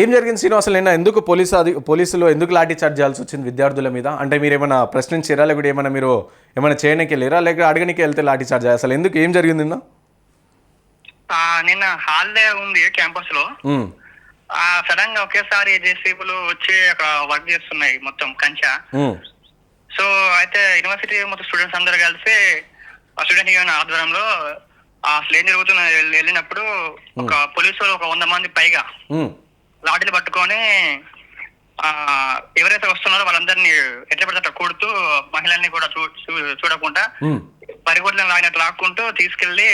ఏం జరిగింది శ్రీను అసలు నిన్న ఎందుకు పోలీసు అది పోలీసులు ఎందుకు లాఠీ చార్జ్ చేయాల్సి వచ్చింది విద్యార్థుల మీద? అంటే మీరు ఏమైనా ప్రశ్నించారా లేకపోతే ఏమైనా మీరు ఏమైనా చేయడానికి వెళ్ళారా? లేక అడగనికి వెళ్తే లాఠీ చార్జ్ అసలు ఎందుకు? ఏం జరిగింది నిన్న? నిన్న హాలిడే ఉంది క్యాంపస్లో. సడన్గా ఒకేసారి జేసీబీలు వచ్చి అక్కడ వర్క్ చేస్తున్నాయి మొత్తం కంచా. సో అయితే యూనివర్సిటీ మొత్తం స్టూడెంట్స్ అందరు కలిసి ఆ స్టూడెంట్ యూనియన్ ఆధ్వర్యంలో ఆ అసలు ఏం జరుగుతున్న వెళ్ళినప్పుడు ఒక పోలీసు ఒక వంద మంది పైగా లాఠీలు పట్టుకొని ఆ ఎవరైతే వస్తున్నారో వాళ్ళందరినీ ఎట్లా పడితే కొడుతూ మహిళల్ని కూడా చూడకుండా పరిగొడ్లను లాగినట్టు లాక్కుంటూ తీసుకెళ్ళి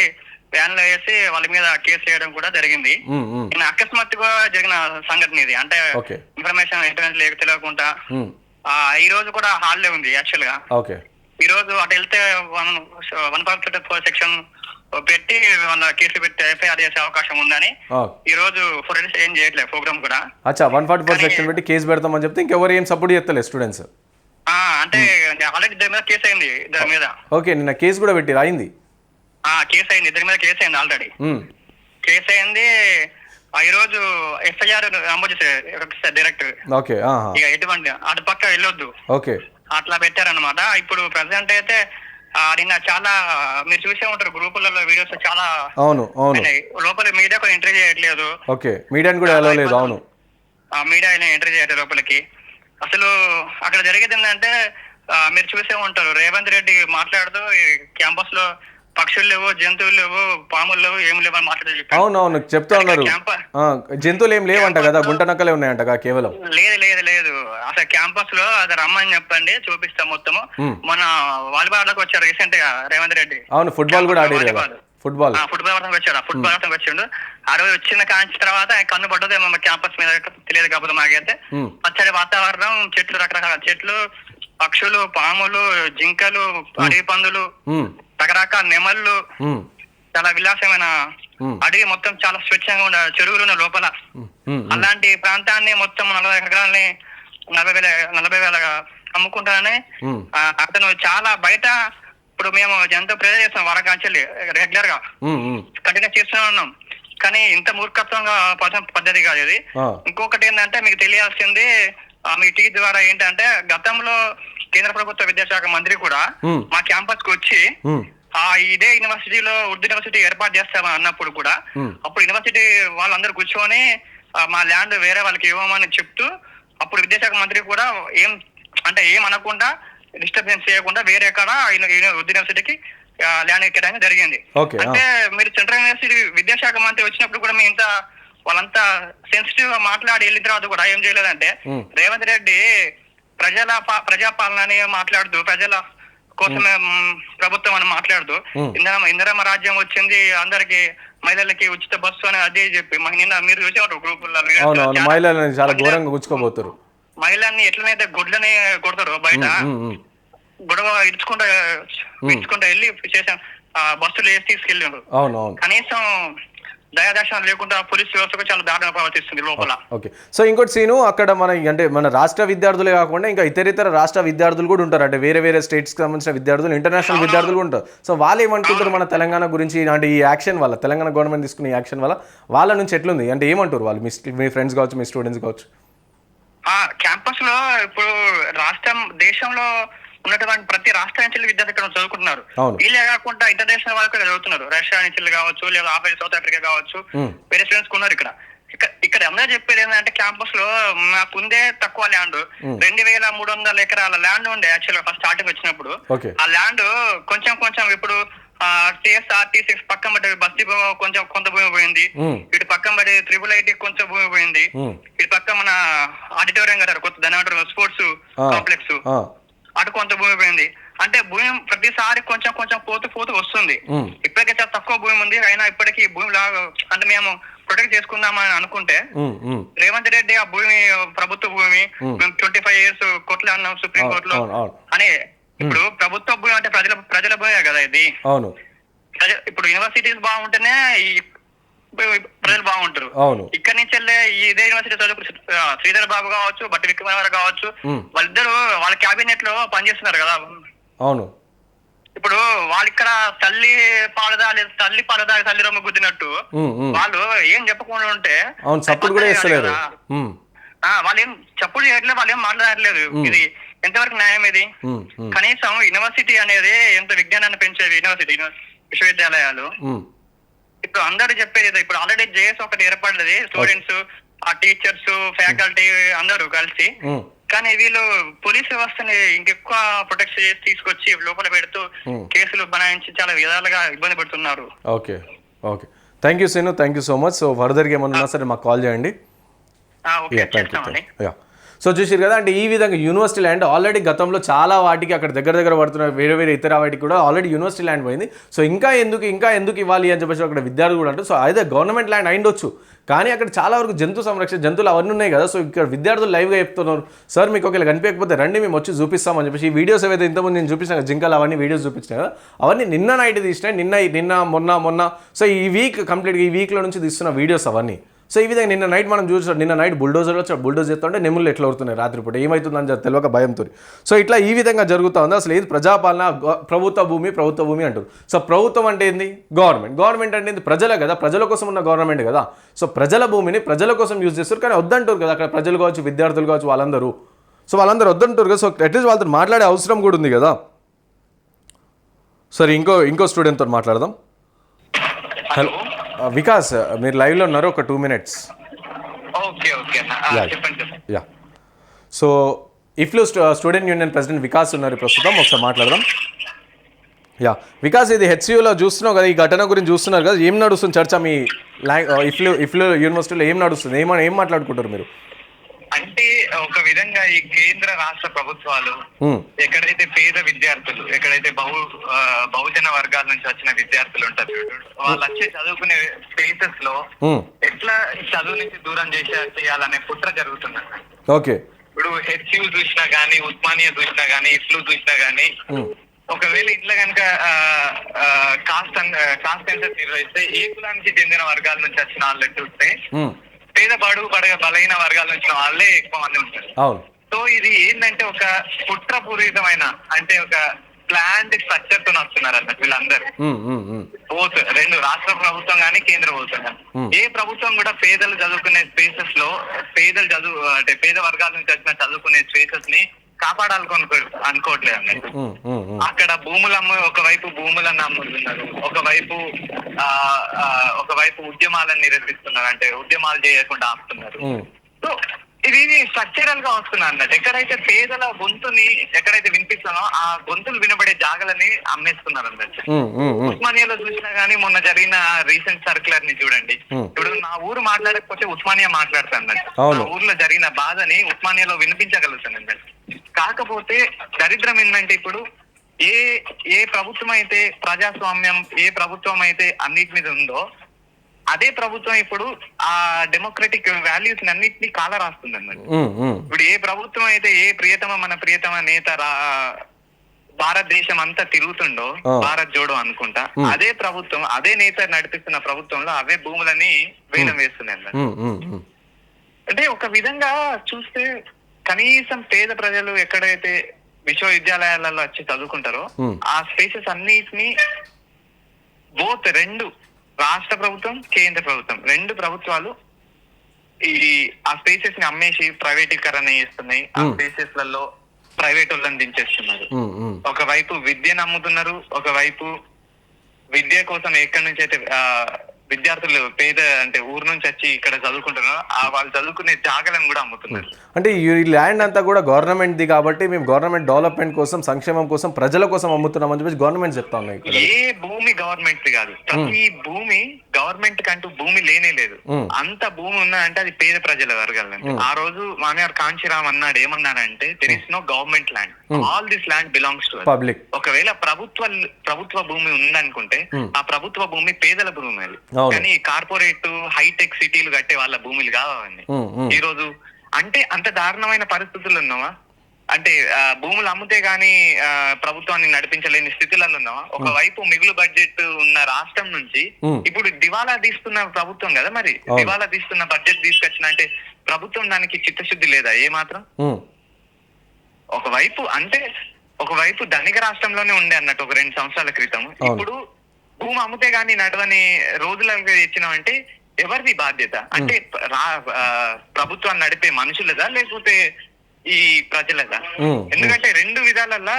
వ్యాన్లో వేసి వాళ్ళ మీద కేసు వేయడం కూడా జరిగింది. అకస్మాత్తుగా జరిగిన సంఘటన ఇది. అంటే ఇన్ఫర్మేషన్ ఇంటర్నెట్ లేక తెలియకుండా ఈ రోజు కూడా హాలిడే ఉంది యాక్చువల్గా ఈ రోజు అటు వెళ్తే వన్ వన్ సెక్షన్ పెట్టి వాళ్ళ కేసులు పెట్టి ఎఫ్ఐఆర్ చేసే అవకాశం ఉందని ఈ రోజు ఫోరెన్స్ ఏం చేయట్లేదు ప్రోగ్రామ్ కూడా. అచ్చా వన్ ఫార్టీ ఫోర్ సెక్షన్ పెట్టి కేసు పెడతామని చెప్తే ఇంకెవరు ఏం సపోర్ట్ చేస్తలేదు స్టూడెంట్స్? ఆ అంటే ఆల్రెడీ ఇద్దరి మీద కేసు అయింది ఇద్దరి మీద. ఓకే నిన్న కేసు కూడా పెట్టి అయింది? ఆ కేసు అయింది ఇద్దరి మీద కేసు అయింది ఆల్రెడీ. కేసు అయింది ఈ రోజు ఎఫ్ఐఆర్ నమోదు చేశారు డైరెక్ట్. ఓకే ఇక ఎటువంటి అటు పక్క వెళ్ళొద్దు. ఓకే. అట్లా పెట్టారనమాట ఇప్పుడు ప్రజెంట్ అయితే నిన్న చాలా మీరు చూసే ఉంటారు గ్రూపులలో వీడియోస్ చాలా అవును అవును. లోపల మీడియా కూడా ఎంట్రీ చేయట్లేదు. ఓకే మీడియాని కూడా ఎలా లేదు అవును. మీడియా ఎంట్రీ చేయట్లేదు లోపలికి. అసలు అక్కడ జరిగేది ఏంటంటే మీరు చూసే ఉంటారు. రేవంత్ రెడ్డి మాట్లాడుతూ క్యాంపస్లో పక్షులు లేవు జంతువులు లేవు పాములు లేవు ఏం లేవు అని అవును అవును చెప్తా ఉన్నారు జంతువులు ఏం లేవంట కదా గుంట నక్కలే ఉన్నాయంట కేవలం. లేదు లేదు లేదు. అసలు క్యాంపస్లో అది రమ్మని చెప్పండి చూపిస్తాం మొత్తము. మన వాలీబాల్ ఆడకు వచ్చారు రీసెంట్గా రేవంత్ రెడ్డి. అవును ఫుట్బాల్ కూడా ఆడారు. ఫుట్బాల్ ఆ, ఫుట్బాల్ ఆడటానికి వచ్చాడు ఫుట్బాల్ ఆడటానికి వచ్చిండు. ఆ రోజు వచ్చిన కాంచి తర్వాత కన్ను పడ్డదేమో క్యాంపస్ మీద తెలియదు కాకపోతే మాకైతే. పచ్చడి వాతావరణం చెట్లు రకరకాల చెట్లు పక్షులు పాములు జింకలు అడవి పందులు రకరకాల నెమళ్ళు చాలా విలాసమైన అడవి మొత్తం చాలా స్వచ్ఛంగా ఉండే చెరువులు ఉన్న లోపల. అలాంటి ప్రాంతాన్ని మొత్తం నలభై ఎకరాలని నలభై వేల నలభై వేలగా అమ్ముకుంటానని అతను చాలా బయట ఇప్పుడు మేము ఎంతో ప్రేరణ చేస్తాం వారకాంచెల్లి రెగ్యులర్గా కంటిన్యూ చేస్తూనే ఉన్నాం. కానీ ఇంత మూర్ఖత్వంగా పద- పద్ధతి కాదు ఇది. ఇంకొకటి ఏంటంటే మీకు తెలియాల్సింది ఆ, మీ టీ ద్వారా ఏంటంటే గతంలో కేంద్ర ప్రభుత్వ విద్యాశాఖ మంత్రి కూడా మా క్యాంపస్కు వచ్చి ఆ ఇదే యూనివర్సిటీలో ఉర్దూ యూనివర్సిటీ ఏర్పాటు చేస్తామని అన్నప్పుడు కూడా అప్పుడు యూనివర్సిటీ వాళ్ళందరూ కూర్చొని మా ల్యాండ్ వేరే వాళ్ళకి ఇవ్వమని చెప్తూ అప్పుడు విద్యాశాఖ మంత్రి కూడా ఏం అంటే ఏం అనకుండా డిస్టర్బెన్స్ చేయకుండా వేరే కాడ ఉర్దూ యూనివర్సిటీకి ల్యాండ్ ఎక్కడానికి జరిగింది. అంటే మీరు సెంట్రల్ యూనివర్సిటీ విద్యాశాఖ మంత్రి వచ్చినప్పుడు కూడా మీ ఇంత వాళ్ళంతా సెన్సిటివ్గా మాట్లాడి వెళ్ళిన తర్వాత కూడా ఏం చేయలేదంటే రేవంత్ రెడ్డి ప్రజల ప్రజాపాలన అని మాట్లాడుతూ ప్రజల కోసమే ప్రభుత్వం అని మాట్లాడుతూ ఉమ్. ఇందిరమ్మ రాజ్యం వచ్చింది అందరికి మహిళలకి ఉచిత బస్సు అని అదే చెప్పి నిన్న మీరు చూసేవారు గ్రూపుల్లో మహిళలను చాలా ఘోరంగా గుచ్చుకోబోతారు. మహిళల్ని ఎట్లనైతే గుడ్లని కొడతారో బయట? గొడవ ఇడ్చుకుంటా ఇడ్చుకుంటా వెళ్ళి చేసాం బస్సులు వేసి తీసుకెళ్ళారు కనీసం దయాదర్శనం లేకుండా పోలీస్ వ్యవస్థకు చాలా దారుణంగా ప్రవర్తిస్తుంది లోపల. ఓకే సో ఇంకోటి సీను అక్కడ మన అంటే మన రాష్ట్ర విద్యార్థులే కాకుండా ఇంకా ఇతర ఇతర రాష్ట్ర విద్యార్థులు కూడా ఉంటారు. అంటే వేరే వేరే స్టేట్స్కి సంబంధించిన విద్యార్థులు ఇంటర్నేషనల్ విద్యార్థులు కూడా ఉంటారు. సో వాళ్ళు ఏమనుకుంటారు మన తెలంగాణ గురించి? అంటే ఈ యాక్షన్ వల్ల తెలంగాణ గవర్నమెంట్ తీసుకున్న యాక్షన్ వల్ల వాళ్ళ నుంచి ఎట్లుంది? అంటే ఏమంటారు వాళ్ళు? మీ మీ ఫ్రెండ్స్ కావచ్చు మీ స్టూడెంట్స్ కావచ్చు. క్యాంపస్లో ఇప్పుడు రాష్ట్రం దేశంలో ఉన్నటువంటి ప్రతి రాష్ట్రం నుంచి విద్యార్థులు ఇక్కడ చదువుకుంటున్నారు. వీళ్ళే కాకుండా ఇంటర్నేషనల్ వాళ్ళు కూడా చదువుతున్నారు. రష్యా నుంచి కావచ్చు లేదా ఆఫ్రికా సౌత్ ఆఫ్రికా కావచ్చు వేరే స్టూడెంట్స్ ఉన్నారు ఇక్కడ. ఇక్కడ అందరూ చెప్పేది ఏంటంటే క్యాంపస్లో మాకుందే తక్కువ ల్యాండ్. రెండు వేల మూడు వందల ఎకరాల ల్యాండ్ ఉండే యాక్చువల్ ఫస్ట్ స్టార్టింగ్ వచ్చినప్పుడు. ఆ ల్యాండ్ కొంచెం కొంచెం ఇప్పుడు సిక్స్ పక్కన పడి బస్తీ కొంచెం కొంత భూమి పోయింది. ఇటు పక్కన పడి త్రిబుల్ ఐటీ కొంచెం భూమి పోయింది. ఇటు పక్క మన ఆడిటోరియం కట్టారు కొత్త ఏమంటారు స్పోర్ట్స్. కాంప్లెక్స్. ఆ, అటు భూమి ప్రతిసారి కొంచెం కొంచెం పోతూ పోతూ వస్తుంది. ఇప్పటికే చాలా తక్కువ భూమి ఉంది. అయినా ఇప్పటికీ భూమి లాగా అంటే మేము ప్రొటెక్ట్ చేసుకుందామని అనుకుంటే రేవంత్ రెడ్డి ఆ భూమి ప్రభుత్వ భూమి. మేము ట్వంటీ ఫైవ్ ఇయర్స్ కోర్టులో అన్నాం సుప్రీం కోర్టులో అని ఇప్పుడు ప్రభుత్వ భూమి అంటే ప్రజల ప్రజల భూమే కదా ఇది. అవును. ఇప్పుడు యూనివర్సిటీస్ బాగుంటేనే ఈ ప్రజలు బాగుంటారు. అవును. ఇక్కడ నుంచి వెళ్ళే ఈ ఇదే యూనివర్సిటీ శ్రీధర్ బాబు కావచ్చు బట్టి విక్రమార్ కావచ్చు వాళ్ళిద్దరు వాళ్ళ క్యాబినెట్లో పనిచేస్తున్నారు కదా. అవును. ఇప్పుడు వాళ్ళు ఇక్కడ తల్లి పాలదాలి తల్లి పాలదాలి తల్లి రొమ్మ గుద్దినట్టు. వాళ్ళు ఏం చెప్పకుండా ఉంటే సప్పుడు కూడా వాళ్ళు ఏం చప్పుడు చేయట్లేదు వాళ్ళు ఏం మాట్లాడట్లేదు ఇది ఎంతవరకు న్యాయం ఇది? కనీసం యూనివర్సిటీ అనేది ఎంత విజ్ఞానాన్ని పెంచేది యూనివర్సిటీ యూని- విశ్వవిద్యాలయాలు ఇప్పుడు అందరూ చెప్పేది. ఇప్పుడు ఆల్రెడీ జేఎస్ ఒకటి ఏర్పడ్డది స్టూడెంట్స్ ఆ టీచర్స్ ఫ్యాకల్టీ అందరూ కలిసి. ఉమ్. కానీ వీళ్ళు పోలీస్ వ్యవస్థని ఇంకెక్కువ ప్రొటెక్ట్ చేసి తీసుకొచ్చి లోపల పెడుతూ Hmm. కేసులు బనాయించి చాలా విధాలుగా ఇబ్బంది పెడుతున్నారు. Okay okay thank you Seenu thank you so much so ఫర్దర్గా ఏమన్నా ఉన్నా సరే మాకు కాల్ చేయండి. యా సో చూసారు కదా అంటే ఈ విధంగా యూనివర్సిటీ ల్యాండ్ ఆల్రెడీ గతంలో చాలా వాటికి అక్కడ దగ్గర దగ్గర పడుతున్న వేరే వేరే ఇతర వాటికి కూడా ఆల్రెడీ యూనివర్సిటీ ల్యాండ్ పోయింది. సో ఇంకా ఎందుకు ఇంకా ఎందుకు ఇవ్వాలి అని చెప్పేసి అక్కడ విద్యార్థులు కూడా అంటారు. సో అదే గవర్నమెంట్ ల్యాండ్ అయిండొచ్చు కానీ అక్కడ చాలా వరకు జంతు సంరక్షణ జంతువులు అవన్నీ ఉన్నాయి కదా. సో ఇక్కడ విద్యార్థులు లైవ్గా చెప్తున్నారు. సార్ మీకు ఒకవేళ కనిపించకపోతే రండి మేము వచ్చి చూపిస్తామని చెప్పేసి ఈ వీడియోస్ ఏవైతే ఇంతకుముందు నేను చూపించిన జింకలు అవన్నీ వీడియోస్ చూపించాను అవన్నీ నిన్న నైట్ తీసినాయి నిన్న నిన్న మొన్న మొన్న. సో ఈ వీక్ కంప్లీట్గా ఈ వీక్లో నుంచి తీస్తున్న వీడియోస్ అవన్నీ. సో ఈ విధంగా నిన్న నైట్ మనం చూసాం నిన్న నైట్ బుల్డోజర్ వచ్చి బుల్డోజ్ చేస్తుంటే నెమ్ములు ఎట్లా అవుతున్నాయి రాత్రిపూట? ఏమవుతుందని చెప్పి తెలియక భయంతో. సో ఇట్లా ఈ విధంగా జరుగుతూ ఉంది. అసలు ఏది ప్రజాపాలన? ప్రభుత్వ భూమి ప్రభుత్వ భూమి అంటారు సో ప్రభుత్వం అంటే ఏంది? గవర్నమెంట్. గవర్నమెంట్ అంటే ఏంది? ప్రజలే కదా. ప్రజల కోసం ఉన్న గవర్నమెంట్ కదా. సో ప్రజల భూమిని ప్రజల కోసం యూజ్ చేస్తారు. కానీ వద్దంటారు కదా. అక్కడ ప్రజలు కావచ్చు విద్యార్థులు కావచ్చు వాళ్ళందరూ. సో వాళ్ళందరూ వద్దంటారు కదా. సో అట్లీస్ట్ వాళ్ళతో మాట్లాడే అవసరం కూడా ఉంది కదా. సరే ఇంకో ఇంకో స్టూడెంట్తో మాట్లాడదాం. హలో. వికాస్ మీరు లైవ్లో ఉన్నారు ఒక two minutes. Okay okay ya so ఇఫ్లో student union president Vikas ఉన్నారు ప్రస్తుతం ఒకసారి మాట్లాడదాం. యా వికాస్ ఇది హెచ్సియూలో చూస్తున్నావు కదా ఈ ఘటన గురించి చూస్తున్నారు కదా ఏం నడుస్తుంది చర్చ మీ ఇఫ్లో ఇఫ్లో యూనివర్సిటీలో ఏం నడుస్తుంది? ఏమని ఏం మాట్లాడుకుంటారు మీరు? అంటే ఒక విధంగా ఈ కేంద్ర రాష్ట్ర ప్రభుత్వాలు ఎక్కడైతే పేద విద్యార్థులు ఎక్కడైతే బహు బహుజన వర్గాల నుంచి వచ్చిన విద్యార్థులు ఉంటారు వాళ్ళు వచ్చి చదువుకునే స్పేసెస్లో ఎట్లా చదువు నుంచి దూరం చేసే చేయాలనే కుట్ర జరుగుతుందండి ఓకే. ఇప్పుడు హెచ్యూ చూసినా గానీ ఉస్మానియా చూసినా గానీ ఇఫ్లు చూసినా గానీ ఒకవేళ ఇంట్లో కనుక కాస్ట్ కాస్ట్ సెన్సస్ నిర్వహిస్తే ఏ కులానికి చెందిన వర్గాల నుంచి వచ్చిన వాళ్ళు చూస్తే పేద బడుగు బడగ బలహీన వర్గాల నుంచి వాళ్ళే ఎక్కువ మంది ఉంటారు. అవును. సో ఇది ఏంటంటే ఒక కుట్రపూరితమైన అంటే ఒక ప్లాంట్ స్ట్రక్చర్తో వస్తున్నారు అన్నట్టు వీళ్ళందరూ. రెండు రాష్ట్ర ప్రభుత్వం కానీ కేంద్ర ప్రభుత్వం కానీ. ఏ ప్రభుత్వం కూడా పేదలు చదువుకునే స్పేసెస్లో పేదలు చదువు అంటే పేద వర్గాల నుంచి వచ్చిన చదువుకునే స్పేసెస్ని కాపాడాలనుకో అనుకోవట్లేదు అన్నట్టు. అక్కడ భూములు అమ్ము ఒకవైపు భూములను అమ్ముతున్నారు ఒకవైపు ఒకవైపు ఉద్యమాలను నిరసిస్తున్నారు. అంటే ఉద్యమాలు చేయకుండా ఆపుతున్నారు. సో ఇది స్ట్రక్చరల్గా వస్తున్నా అన్నట్టు. ఎక్కడైతే పేదల గొంతుని ఎక్కడైతే వినిపిస్తానో ఆ గొంతులు వినబడే జాగలని అమ్మేస్తున్నారు అన్నట్టు. ఉస్మానియాలో చూసినా గానీ మొన్న జరిగిన రీసెంట్ సర్క్యులర్ని చూడండి. ఇప్పుడు నా ఊరు మాట్లాడకపోతే ఉస్మానియా మాట్లాడతాను అన్నట్టు. నా ఊర్లో జరిగిన బాధని ఉస్మానియాలో వినిపించగలుగుతాను అన్నట్టు. కాకపోతే దరిద్రం ఏంటంటే ఇప్పుడు ఏ ఏ ప్రభుత్వం అయితే ప్రజాస్వామ్యం ఏ ప్రభుత్వం అయితే అన్నిటి మీద ఉందో అదే ప్రభుత్వం ఇప్పుడు ఆ డెమోక్రటిక్ వాల్యూస్ అన్నిటినీ కాల రాస్తుంది ఉమ్, ఇప్పుడు ఏ ప్రభుత్వం అయితే ఏ ప్రియతమ మన ప్రియతమ నేత రా- భారతదేశం అంతా తిరుగుతుండో. భారత్ జోడో అనుకుంటా. అదే ప్రభుత్వం అదే నేత నడిపిస్తున్న ప్రభుత్వంలో అవే భూములని వేలం వేస్తున్నాయి అన్నమాట. అంటే ఒక విధంగా చూస్తే కనీసం పేద ప్రజలు ఎక్కడైతే విశ్వవిద్యాలయాలలో వచ్చి చదువుకుంటారో. ఆ స్పేసెస్ అన్నిటిని బోత్ రెండు రాష్ట్ర ప్రభుత్వం కేంద్ర ప్రభుత్వం. రెండు ప్రభుత్వాలు ఈ ఆ స్పేసెస్ని అమ్మేసి ప్రైవేటీకరణ చేస్తున్నాయి. ఆ. స్పేసెస్లలో ప్రైవేట్ వాళ్ళని దించేస్తున్నారు. ఒకవైపు విద్యను అమ్ముతున్నారు ఒకవైపు విద్య కోసం ఎక్కడి నుంచి అయితే ఆ, విద్యార్థులు పేద అంటే ఊరు నుంచి వచ్చి ఇక్కడ చదువుకుంటున్నారో ఆ వాళ్ళు చదువుకునే జాగలను కూడా అమ్ముతున్నారు. అంటే ఈ ల్యాండ్ అంతా కూడా గవర్నమెంట్ది కాబట్టి మేము గవర్నమెంట్ డెవలప్మెంట్ కోసం సంక్షేమం కోసం ప్రజల కోసం అమ్ముతున్నాం అని చెప్పేసి గవర్నమెంట్ చెప్తా ఉన్నాయి ఏ భూమి గవర్నమెంట్ కాదు. ప్రతి భూమి గవర్నమెంట్ కంటూ భూమి లేనే లేదు. అంత భూమి ఉన్నదంటే అది పేద ప్రజల వర్గాలంటే Hmm. ఆ రోజు మామయ్యారు కాంచీరామ్ అన్నాడు ఏమన్నాడంటే there is no government land. All this land belongs to public ఒకవేళ ప్రభుత్వ ప్రభుత్వ భూమి ఉందనుకుంటే. ఆ ప్రభుత్వ భూమి పేదల భూమి అది. కానీ కార్పొరేట్ హైటెక్ సిటీలు కట్టే వాళ్ళ భూములు ఉమ్, ఈ రోజు అంటే అంత దారుణమైన పరిస్థితులు ఉన్నావా అంటే భూములు అమ్మితే గానీ ప్రభుత్వాన్ని నడిపించలేని స్థితిలలో ఉన్నావా ఒకవైపు మిగులు బడ్జెట్ ఉన్న రాష్ట్రం నుంచి. ఇప్పుడు దివాలా తీస్తున్న ప్రభుత్వం కదా మరి. దివాలా తీస్తున్న బడ్జెట్ తీసుకొచ్చిన అంటే ప్రభుత్వం దానికి చిత్తశుద్ధి లేదా? ఏ మాత్రం? ఒకవైపు అంటే ఒకవైపు ధనిక రాష్ట్రంలోనే ఉండే అన్నట్టు ఒక రెండు సంవత్సరాల క్రితం. ఇప్పుడు భూమి అమ్మితే గానీ నడవని రోజులకు ఇచ్చినామంటే ఎవరిది బాధ్యత? అంటే ప్రభుత్వాన్ని నడిపే మనుషులదా? లేకపోతే ఈ ప్రజలదా ఉమ్, ఎందుకంటే రెండు విధాలల్లా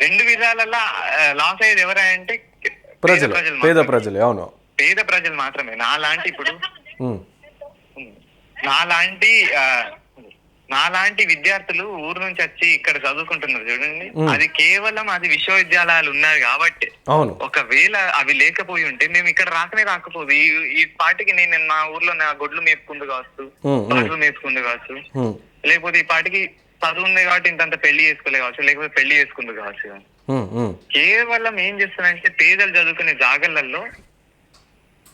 రెండు విధాలల్లా లాస్ అయ్యేది ఎవరంటే ప్రజలు పేద ప్రజలు అవును. పేద ప్రజలు మాత్రమే. నాలాంటి ఇప్పుడు నాలాంటి నాలాంటి విద్యార్థులు ఊరు నుంచి వచ్చి ఇక్కడ చదువుకుంటున్నారు చూడండి. అది కేవలం అది విశ్వవిద్యాలయాలు ఉన్నాయి కాబట్టి. ఒకవేళ అవి లేకపోయి ఉంటే మేము ఇక్కడ రాకనే రాకపోదు. ఈ ఈ పాటికి నేను మా ఊర్లో నా గొడ్లు మేపుకుందు కావచ్చు బర్రెలు మేపుకుందు కావచ్చు. లేకపోతే ఈ పాటికి చదువు ఉంది కాబట్టి ఇంతంత పెళ్ళి చేసుకోలే కావచ్చు లేకపోతే పెళ్ళి చేసుకుంది కావచ్చు కేవలం ఏం చేస్తున్నారంటే పేదలు చదువుకునే జాగలలో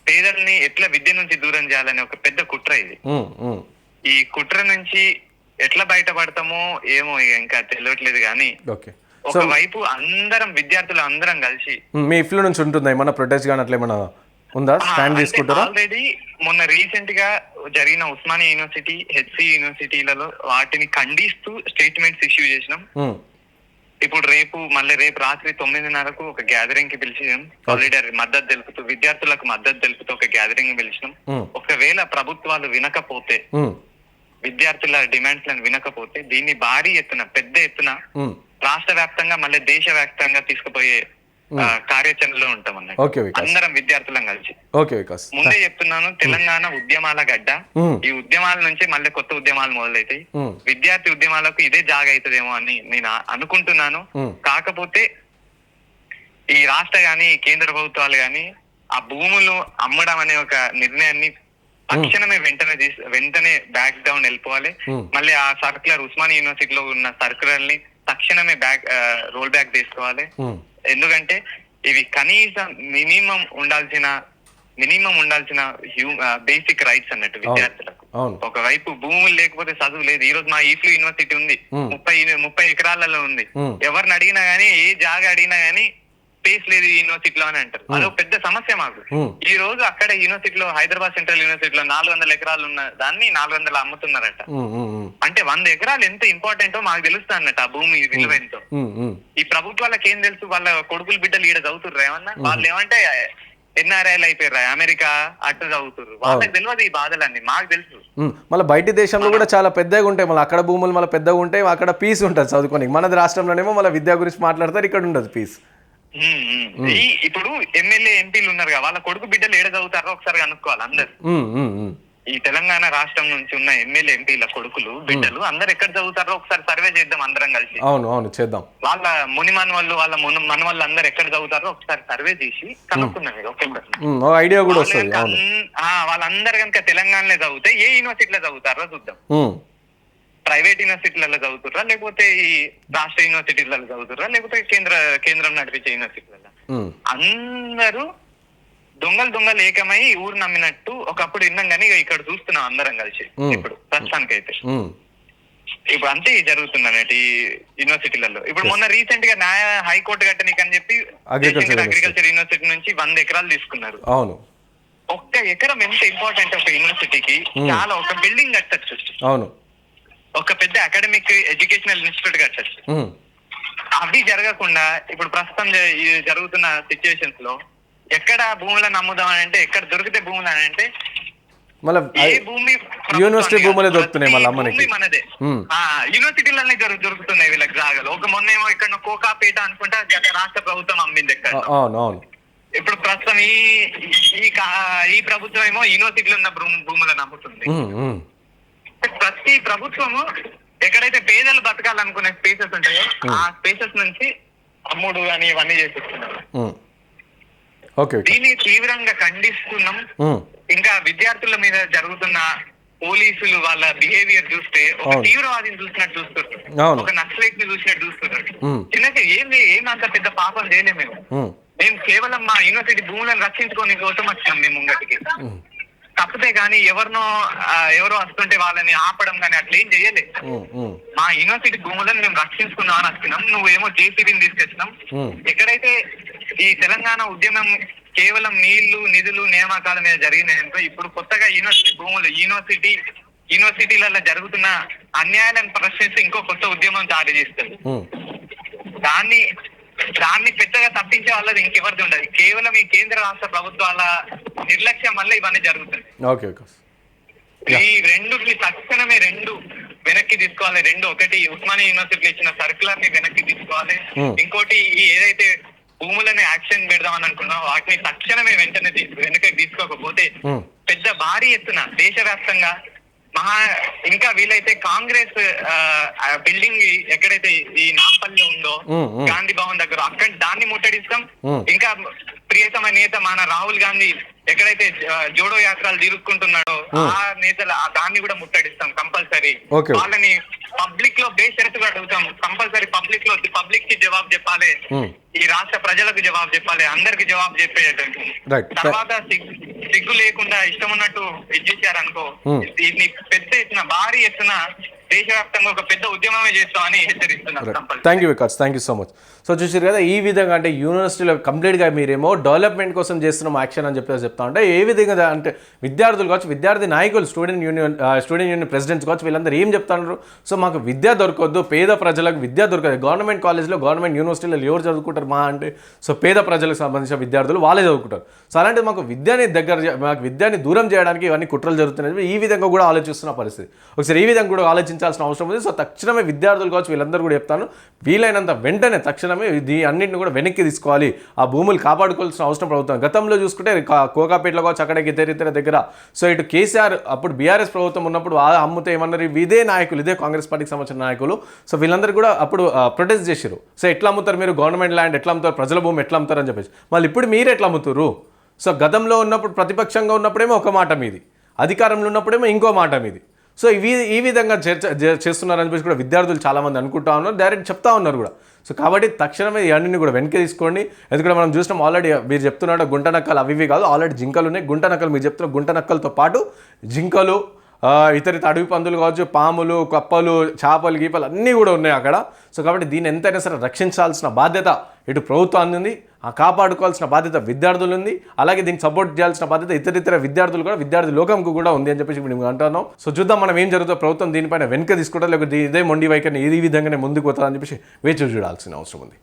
పేదల్ని ఎట్లా విద్య నుంచి దూరం చేయాలనే ఒక పెద్ద కుట్ర ఇది. ఈ కుట్ర నుంచి ఎట్లా బయటపడతామో ఏమో ఇక తెలియట్లేదు కానీ ఒకవైపు అందరం విద్యార్థులు అందరం కలిసి మీ ఇఫ్లో నుంచి ఉంటుందా? ఏమన్నా ప్రొటెస్ట్ కానీ అట్లా ఏమన్నా ఉందా? స్టాండ్ తీసుకుంటారా? ఆల్రెడీ మొన్న రీసెంట్గా జరిగిన ఉస్మానియా యూనివర్సిటీ హెచ్సి యూనివర్సిటీలలో వాటిని ఖండిస్తూ స్టేట్మెంట్స్ ఇష్యూ చేసినాం. ఉమ్, ఇప్పుడు రేపు మళ్ళీ రేపు రాత్రి తొమ్మిదిన్నరకు ఒక గ్యాదరింగ్కి పిలిచినాం. సాలిడర్ మద్దతు తెలుపుతూ విద్యార్థులకు మద్దతు తెలుపుతూ ఒక గ్యాదరింగ్ పిలిచినాం. ఉమ్, ఒకవేళ ప్రభుత్వాలు వినకపోతే ఉమ్, విద్యార్థుల డిమాండ్స్లను వినకపోతే దీన్ని భారీ ఎత్తున పెద్ద ఎత్తున. రాష్ట్ర వ్యాప్తంగా మళ్ళీ దేశ వ్యాప్తంగా తీసుకుపోయే కార్యాచరణలో ఉంటాం అన్నట్టు. అందరం విద్యార్థులం కలిసి. ఓకే వికాస్. ముందే చెప్తున్నాను తెలంగాణ ఉద్యమాల గడ్డ. ఈ ఉద్యమాల నుంచి మళ్ళీ కొత్త ఉద్యమాలు మొదలైతాయి. విద్యార్థి ఉద్యమాలకు ఇదే జాగ అవుతుందేమో అని నేను అనుకుంటున్నాను. కాకపోతే ఈ రాష్ట్ర గాని కేంద్ర ప్రభుత్వాలు గాని ఆ భూములు అమ్మడం అనే ఒక నిర్ణయాన్ని తక్షణమే వెంటనే తీసు వెంటనే బ్యాక్ డౌన్ వెళ్ళిపోవాలి. మళ్ళీ ఆ సర్కులర్ ఉస్మానియా యూనివర్సిటీలో ఉన్న సర్కులర్ని తక్షణమే బ్యాక్ రోల్ బ్యాక్ తీసుకోవాలి. ఉమ్, ఎందుకంటే ఇవి కనీసం మినిమం ఉండాల్సిన మినిమం ఉండాల్సిన బేసిక్ రైట్స్ అన్నట్టు విద్యార్థులకు. ఒకవైపు భూములు లేకపోతే చదువు లేదు. ఈ రోజు మా ఈఫ్లూ యూనివర్సిటీ ఉంది. Hmm. ముప్పై ముప్పై ఎకరాలలో ఉంది. Hmm. ఎవరిని అడిగినా గానీ ఏ జాగా అడిగినా గానీ స్పేస్ లేదు యూనివర్సిటీలో అని అంటారు. అదో పెద్ద సమస్య మాకు. ఈ రోజు అక్కడ యూనివర్సిటీలో హైదరాబాద్ సెంట్రల్ యూనివర్సిటీలో నాలుగు వందల ఎకరాలు ఉన్న దాన్ని నాలుగు వందలు అమ్ముతున్నారట అంటే వంద ఎకరాలు ఎంత ఇంపార్టెంటో మాకు తెలుస్తా అన్నట్టు ఆ భూమి విలువ ఎంతో. ఈ ప్రభుత్వాలకు ఏం తెలుసు? వాళ్ళ కొడుకులు బిడ్డలు ఈడ చదువుతుర్రు ఏమన్నా? వాళ్ళు ఏమంటే ఎన్ఆర్ఐలు అయిపోయారు అమెరికా అటు చదువుతుర్రు. వాళ్ళకి తెలియదు ఈ బాధలన్నీ మాకు తెలుసు. మళ్ళీ బయట దేశంలో కూడా చాలా పెద్దగా ఉంటాయి. మళ్ళీ అక్కడ భూములు మళ్ళీ పెద్దగా ఉంటాయి అక్కడ పీస్ ఉంటుంది చదువుకోనికి. మనది రాష్ట్రంలోనేమో మళ్ళీ విద్య గురించి మాట్లాడతారు ఇక్కడ ఉండదు పీస్ ఇప్పుడు ఎమ్మెల్యే ఎంపీలు ఉన్నారు కదా వాళ్ళ కొడుకు బిడ్డలు ఏడ చదువుతారో ఒకసారి కనుక్కోవాలి అందరు. ఈ తెలంగాణ రాష్ట్రం నుంచి ఉన్న ఎమ్మెల్యే ఎంపీల కొడుకులు బిడ్డలు అందరు ఎక్కడ చదువుతారో ఒకసారి సర్వే చేద్దాం అందరం కలిసి. అవును అవును చేద్దాం. వాళ్ళ ముని మనవాళ్ళు వాళ్ళ ముని మనవాళ్ళు అందరు ఎక్కడ చదువుతారో ఒకసారి సర్వే చేసి కనుక్కున్నాం ఇది ఐడియా కూడా వస్తుంది వాళ్ళందరు కనుక తెలంగాణలో చదివితే ఏ యూనివర్సిటీలో చదువుతారో చూద్దాం. ప్రైవేట్ యూనివర్సిటీలలో చదువుతుర్రా? లేకపోతే ఈ రాష్ట్ర యూనివర్సిటీలలో చదువుతుర్రా? లేకపోతే కేంద్ర కేంద్రం నడిపించే యూనివర్సిటీలలో? అందరూ దొంగలు దొంగలు ఏకమై ఊరు నమ్మినట్టు ఒకప్పుడు విన్నాం కానీ ఇక ఇక్కడ చూస్తున్నాం అందరం కలిసి. ఇప్పుడు ప్రస్తుతానికైతే. ఉమ్, ఇప్పుడు అంతే జరుగుతుందన్నట్టు ఈ యూనివర్సిటీలలో. ఇప్పుడు మొన్న రీసెంట్గా న్యాయ హైకోర్టు కట్టనీకి అని చెప్పి అగ్రికల్చర్ యూనివర్సిటీ. నుంచి వంద ఎకరాలు తీసుకున్నారు. అవును. ఒక్క ఎకరం ఎంత ఇంపార్టెంట్ ఒక యూనివర్సిటీకి? చాలా ఒక బిల్డింగ్ కట్టచ్చు. అవును. ఒక పెద్ద అకాడమిక్ ఎడ్యుకేషనల్ ఇన్స్టిట్యూట్ కట్టచ్చు ఉమ్, అవి జరగకుండా ఇప్పుడు ప్రస్తుతం జరుగుతున్న సిచ్యువేషన్స్లో ఎక్కడ భూములను అమ్ముదాం అని అంటే ఎక్కడ దొరికితే భూములు అని అంటే యూనివర్సిటీ భూములే. దొరుకుతున్నాయి మళ్ళీ మనదే. ఉమ్, ఆ యూనివర్సిటీలనే దొరు- దొరుకుతున్నాయి వీళ్ళకి జాగాలు. ఒక మొన్నేమో ఇక్కడ కోకాపేట అనుకుంటా గత రాష్ట్ర ప్రభుత్వం అమ్మింది అవును ఇప్పుడు ప్రస్తుతం ఈ ఈ ప్రభుత్వం ఏమో యూనివర్సిటీలో ఉన్న భూములను అమ్ముతుంది ప్రతి ప్రభుత్వము ఎక్కడైతే పేదలు బతకాలనుకునే స్పేసెస్ ఉంటాయో ఆ స్పేసెస్ నుంచి అమ్ముడు అని ఇవన్నీ చేసేస్తున్నారు. ఓకే దీన్ని తీవ్రంగా ఖండిస్తున్నాం. ఇంకా విద్యార్థుల మీద జరుగుతున్న పోలీసులు వాళ్ళ బిహేవియర్ చూస్తే ఒక. తీవ్రవాదిని చూసినట్టు అవును. ఒక నక్సలైట్ని చూసినట్టు చూస్తున్నారు ఉమ్, చిన్నగా ఏంది ఏం అంత పెద్ద పాపం చేయలేము మేము. మేము. కేవలం మా యూనివర్సిటీ భూములను రక్షించుకోని కోసం వచ్చాం మేము ముంగటికి. తప్పితే గానీ ఎవరినో ఎవరో వస్తుంటే వాళ్ళని ఆపడం కానీ అట్లా ఏం చేయలే ఉమ్, ఉమ్, మా యూనివర్సిటీ భూములను మేము రక్షించుకుందాం అని వచ్చినాం నువ్వేమో జేసీబీని తీసుకొచ్చినాం. ఎక్కడైతే ఈ తెలంగాణ ఉద్యమం కేవలం నీళ్ళు నిధులు నియామకాల మీద జరిగినాయనుకో ఇప్పుడు కొత్తగా యూనివర్సిటీ భూములు యూనివర్సిటీ యూనివర్సిటీలలో జరుగుతున్న అన్యాయాలను ప్రశ్నిస్తూ ఇంకో కొత్త ఉద్యమం దారి చేస్తుంది. దాన్ని దాన్ని పెద్దగా తప్పించే వాళ్ళది ఇంకెవరిది ఉండదు. కేవలం ఈ కేంద్ర రాష్ట్ర ప్రభుత్వాల నిర్లక్ష్యం వల్ల ఇవన్నీ జరుగుతుంది ఓకే ఓకే. ఈ రెండుని తక్షణమే రెండు వెనక్కి తీసుకోవాలి. రెండు ఒకటి ఉస్మానియా యూనివర్సిటీలో ఇచ్చిన సర్కులర్ని వెనక్కి తీసుకోవాలి. Hmm. ఇంకోటి ఈ ఏదైతే భూములని యాక్షన్ పెడదామని అనుకున్నా వాటిని తక్షణమే వెంటనే వెనక్కి తీసుకోకపోతే Hmm. పెద్ద భారీ ఎత్తున దేశవ్యాప్తంగా మహా ఇంకా వీలైతే కాంగ్రెస్ బిల్డింగ్ ఎక్కడైతే ఈ నాంపల్లిలో ఉందో. గాంధీ భవన్ దగ్గర అక్కడ దాన్ని ముట్టడిస్తాం. ఇంకా ప్రియతమ నేత మన రాహుల్ గాంధీ ఎక్కడైతే జోడో యాత్రలు తిరుగుకుంటున్నాడో Hmm. ఆ నేతల దాన్ని కూడా ముట్టడిస్తాం కంపల్సరీ. వాళ్ళని పబ్లిక్లో బేషరతుగా అడుగుతాం కంపల్సరీ పబ్లిక్లో పబ్లిక్కి జవాబు చెప్పాలి Hmm. ఈ రాష్ట్ర ప్రజలకు జవాబు చెప్పాలి అందరికి జవాబు చెప్పేటట్టు. తర్వాత సిగ్గు లేకుండా ఇష్టం ఉన్నట్టు ఇచ్చేసారనుకో Hmm. దీన్ని పెద్ద ఎత్తున భారీ ఎత్తున దేశవ్యాప్తంగా ఒక పెద్ద ఉద్యమమే చేస్తామని హెచ్చరిస్తున్నారు thank you Vikas thank you so much so చూసారు కదా ఈ విధంగా అంటే యూనివర్సిటీలో కంప్లీట్గా మీరేమో డెవలప్మెంట్ కోసం చేస్తున్నాం యాక్షన్ అని చెప్పేసి చెప్తా ఉంటే ఏ విధంగా అంటే విద్యార్థులు కావచ్చు విద్యార్థి నాయకులు student union student union presidents కావచ్చు వీళ్ళందరూ ఏం చెప్తున్నారు సో మాకు విద్య దొరకొద్దు పేద ప్రజలకు విద్య దొరకదు. గవర్నమెంట్ కాలేజ్లో గవర్నమెంట్ యూనివర్సిటీలో ఎవరు చదువుకుంటారు మా అంటే సో పేద ప్రజలకు సంబంధించిన విద్యార్థులు వాళ్ళే చదువుకుంటారు. సో అలాంటిది మాకు విద్యని దగ్గర మాకు విద్యని దూరం చేయడానికి ఇవన్నీ కుట్రలు జరుగుతున్నాయి. ఈ విధంగా కూడా ఆలోచిస్తున్న పరిస్థితి. ఒకసారి ఈ విధంగా కూడా ఆలోచించాల్సిన అవసరం ఉంది. సో తక్షణమే విద్యార్థులు కావచ్చు వీళ్ళందరూ కూడా చెప్తాను. వీలైనంత వెంటనే తక్షణమే దీ అన్నింటిని కూడా వెనక్కి తీసుకోవాలి. ఆ భూములు కాపాడుకోవాల్సిన అవసరం ప్రభుత్వం. గతంలో చూసుకుంటే కోకాపేటలో కావచ్చు అక్కడ ఇతర ఇతర దగ్గర. సో ఇటు కేసీఆర్ అప్పుడు బీఆర్ఎస్ ప్రభుత్వం ఉన్నప్పుడు ఆ అమ్ముతే ఏమన్నారు? ఇదే నాయకులు ఇదే కాంగ్రెస్ పార్టీకి సంబంధించిన నాయకులు. సో వీళ్ళందరూ కూడా అప్పుడు ప్రొటెస్ట్ చేశారు సో ఎట్లా అమ్ముతారు మీరు? గవర్నమెంట్ ల్యాండ్ ఎట్లా అమ్ముతారు? ప్రజల భూమి ఎట్లా అమ్ముతారు? అని చెప్పేసి. మళ్ళీ ఇప్పుడు మీరు ఎట్లా అమ్ముతారు సో గతంలో ఉన్నప్పుడు ప్రతిపక్షంగా ఉన్నప్పుడేమో ఒక మాట మీది. అధికారంలో ఉన్నప్పుడేమో ఇంకో మాట మీది. సో ఇవి ఈ విధంగా చేస్తున్నారని చెప్పేసి కూడా విద్యార్థులు చాలామంది అనుకుంటా ఉన్నారు. డైరెక్ట్ చెప్తా ఉన్నారు కూడా. సో కాబట్టి తక్షణమే ఇవన్నీ కూడా వెనక్కి తీసుకోండి. ఎందుకంటే మనం చూసినాం ఆల్రెడీ మీరు చెప్తున్నట్టు గుంట నక్కలు అవి ఇవి కాదు ఆల్రెడీ జింకలు ఉన్నాయి. గుంట నక్కలు మీరు చెప్తున్న గుంట నక్కలతో పాటు జింకలు ఇతర ఇతర అడవి పందులు కావచ్చు పాములు కప్పలు చేపలు గీపలు అన్నీ కూడా ఉన్నాయి అక్కడ. సో కాబట్టి దీన్ని ఎంతైనా సరే రక్షించాల్సిన బాధ్యత ఇటు ప్రభుత్వాన్ని ఉంది ఆ కాపాడుకోవాల్సిన బాధ్యత విద్యార్థులు ఉంది అలాగే దీనికి సపోర్ట్ చేయాల్సిన బాధ్యత ఇతర ఇతర విద్యార్థులు కూడా విద్యార్థి లోకంకు కూడా ఉంది అని చెప్పేసి మేము అంటున్నాం. సో చూద్దాం మనం ఏం జరుగుతుందో ప్రభుత్వం దీనిపైన వెనుక తీసుకోవడం లేకపోతే ఇదే మొండి వైఖరిని ఈ విధంగానే ముందుకు పోతుందని చెప్పేసి వేచి చూడాల్సిన అవసరం ఉంది.